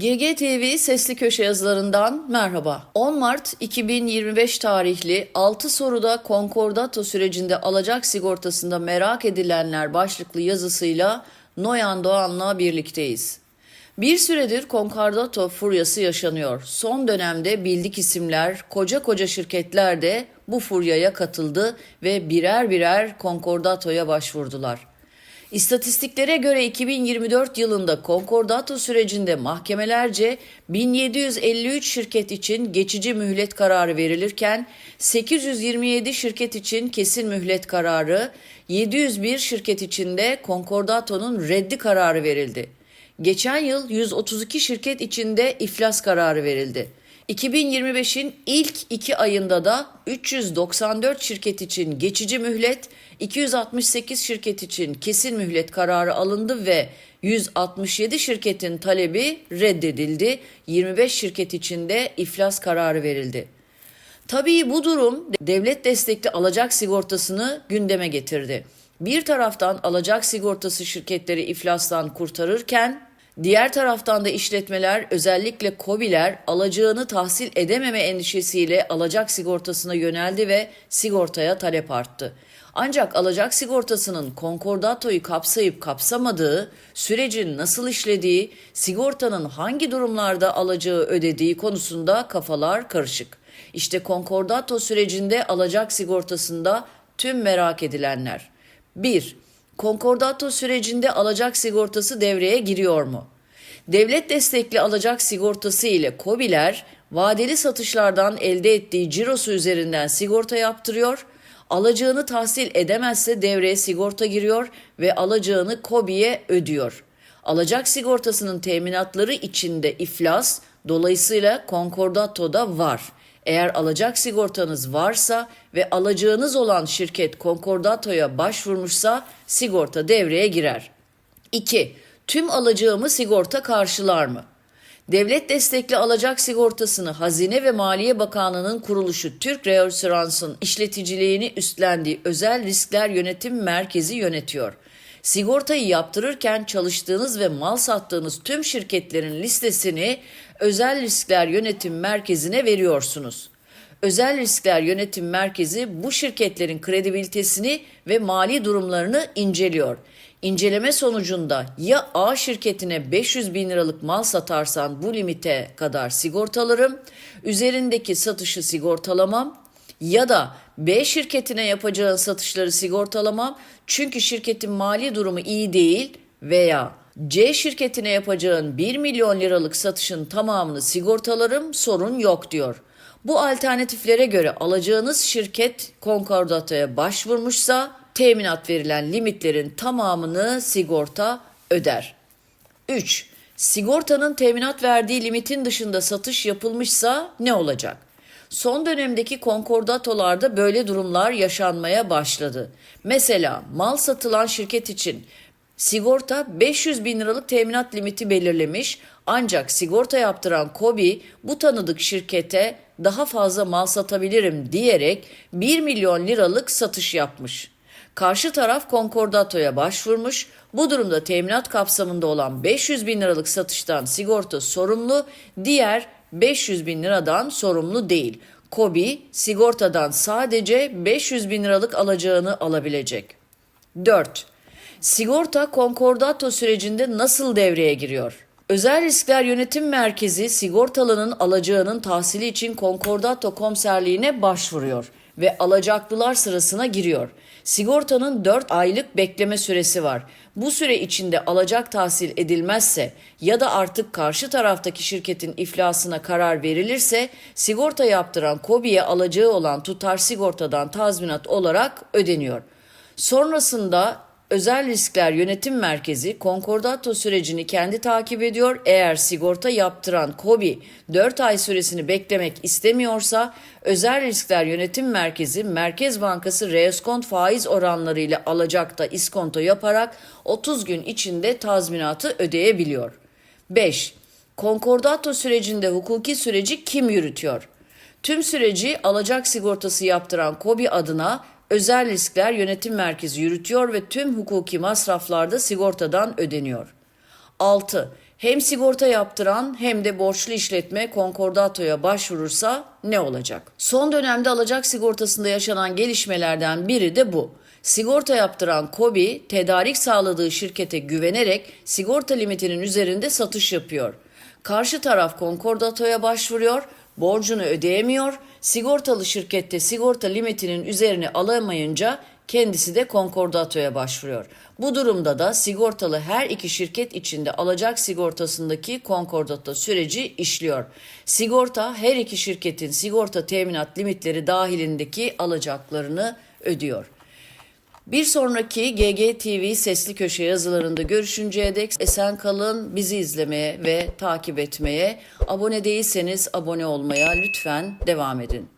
GGTV Sesli Köşe yazılarından merhaba. 10 Mart 2025 tarihli 6 soruda konkordato sürecinde alacak sigortasında merak edilenler başlıklı yazısıyla Noyan Doğan'la birlikteyiz. Bir süredir konkordato furyası yaşanıyor. Son dönemde bildik isimler, koca koca şirketler de bu furyaya katıldı ve birer birer konkordatoya başvurdular. İstatistiklere göre 2024 yılında konkordato sürecinde mahkemelerce 1753 şirket için geçici mühlet kararı verilirken 827 şirket için kesin mühlet kararı, 701 şirket için de konkordatonun reddi kararı verildi. Geçen yıl 132 şirket içinde iflas kararı verildi. 2025'in ilk iki ayında da 394 şirket için geçici mühlet, 268 şirket için kesin mühlet kararı alındı ve 167 şirketin talebi reddedildi. 25 şirket için de iflas kararı verildi. Tabii bu durum devlet destekli alacak sigortasını gündeme getirdi. Bir taraftan alacak sigortası şirketleri iflastan kurtarırken Diğer taraftan da işletmeler özellikle KOBİ'ler alacağını tahsil edememe endişesiyle alacak sigortasına yöneldi ve sigortaya talep arttı. Ancak alacak sigortasının konkordatoyu kapsayıp kapsamadığı, sürecin nasıl işlediği, sigortanın hangi durumlarda alacağı ödediği konusunda kafalar karışık. İşte konkordato sürecinde alacak sigortasında tüm merak edilenler. 1. Konkordato sürecinde alacak sigortası devreye giriyor mu? Devlet destekli alacak sigortası ile KOBİ'ler vadeli satışlardan elde ettiği cirosu üzerinden sigorta yaptırıyor, alacağını tahsil edemezse devreye sigorta giriyor ve alacağını KOBİ'ye ödüyor. Alacak sigortasının teminatları içinde iflas, dolayısıyla konkordato da var. Eğer alacak sigortanız varsa ve alacağınız olan şirket konkordatoya başvurmuşsa sigorta devreye girer. 2. Tüm alacağımı sigorta karşılar mı? Devlet destekli alacak sigortasını Hazine ve Maliye Bakanlığı'nın kuruluşu Türk Reassurance'ın işleticiliğini üstlendiği Özel Riskler Yönetim Merkezi yönetiyor. Sigortayı yaptırırken çalıştığınız ve mal sattığınız tüm şirketlerin listesini Özel Riskler Yönetim Merkezi'ne veriyorsunuz. Özel Riskler Yönetim Merkezi bu şirketlerin kredibilitesini ve mali durumlarını inceliyor. İnceleme sonucunda ya A şirketine 500 bin liralık mal satarsan bu limite kadar sigortalarım, üzerindeki satışı sigortalamam ya da B şirketine yapacağın satışları sigortalamam çünkü şirketin mali durumu iyi değil veya C şirketine yapacağın 1 milyon liralık satışın tamamını sigortalarım sorun yok diyor. Bu alternatiflere göre alacağınız şirket konkordatoya başvurmuşsa teminat verilen limitlerin tamamını sigorta öder. 3. Sigortanın teminat verdiği limitin dışında satış yapılmışsa ne olacak? Son dönemdeki konkordatolarda böyle durumlar yaşanmaya başladı. Mesela mal satılan şirket için sigorta 500 bin liralık teminat limiti belirlemiş ancak sigorta yaptıran KOBİ bu tanıdık şirkete daha fazla mal satabilirim diyerek 1 milyon liralık satış yapmış. Karşı taraf konkordatoya başvurmuş. Bu durumda teminat kapsamında olan 500 bin liralık satıştan sigorta sorumlu, diğer 500 bin liradan sorumlu değil. KOBİ sigortadan sadece 500 bin liralık alacağını alabilecek. 4. Sigorta konkordato sürecinde nasıl devreye giriyor? Özel Riskler Yönetim Merkezi sigortalının alacağının tahsili için konkordato komiserliğine başvuruyor ve alacaklılar sırasına giriyor. Sigortanın 4 aylık bekleme süresi var. Bu süre içinde alacak tahsil edilmezse ya da artık karşı taraftaki şirketin iflasına karar verilirse sigorta yaptıran KOBİ'ye alacağı olan tutar sigortadan tazminat olarak ödeniyor. Sonrasında Özel Riskler Yönetim Merkezi konkordato sürecini kendi takip ediyor. Eğer sigorta yaptıran KOBİ 4 ay süresini beklemek istemiyorsa Özel Riskler Yönetim Merkezi Merkez Bankası reeskont faiz oranlarıyla alacakta iskonto yaparak 30 gün içinde tazminatı ödeyebiliyor. 5. Konkordato sürecinde hukuki süreci kim yürütüyor? Tüm süreci alacak sigortası yaptıran KOBİ adına Özel Riskler Yönetim Merkezi yürütüyor ve tüm hukuki masraflar da sigortadan ödeniyor. 6. Hem sigorta yaptıran hem de borçlu işletme konkordatoya başvurursa ne olacak? Son dönemde alacak sigortasında yaşanan gelişmelerden biri de bu. Sigorta yaptıran KOBİ tedarik sağladığı şirkete güvenerek sigorta limitinin üzerinde satış yapıyor. Karşı taraf konkordatoya başvuruyor, borcunu ödeyemiyor, sigortalı şirkette sigorta limitinin üzerine alamayınca kendisi de konkordatoya başvuruyor. Bu durumda da sigortalı her iki şirket içinde alacak sigortasındaki konkordato süreci işliyor. Sigorta her iki şirketin sigorta teminat limitleri dahilindeki alacaklarını ödüyor. Bir sonraki GGTV sesli köşe yazılarında görüşünceye dek esen kalın, bizi izlemeye ve takip etmeye, abone değilseniz abone olmaya lütfen devam edin.